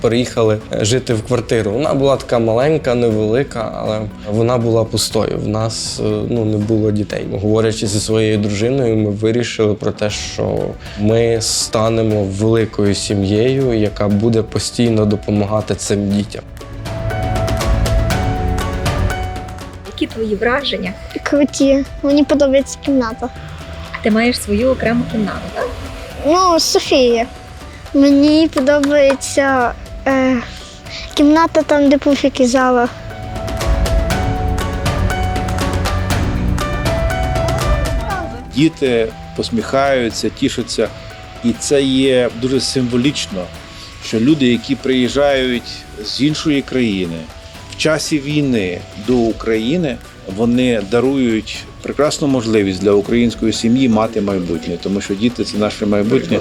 переїхали е, жити в квартиру. Вона була така маленька, невелика, але вона була пустою. В нас е, ну не було дітей. Говорячи зі своєю дружиною, ми вирішили про те, що ми станемо великою сім'єю, яка буде постійно допомагати цим дітям. Які твої враження? Круті. Мені подобається кімната. Ти маєш свою окрему кімнату, так? Ну, Софія. Мені подобається е, кімната там, де пуфіки зала. Діти посміхаються, тішаться, і це є дуже символічно, що люди, які приїжджають з іншої країни в часі війни до України, вони дарують прекрасну можливість для української сім'ї мати майбутнє, тому що діти це наше майбутнє.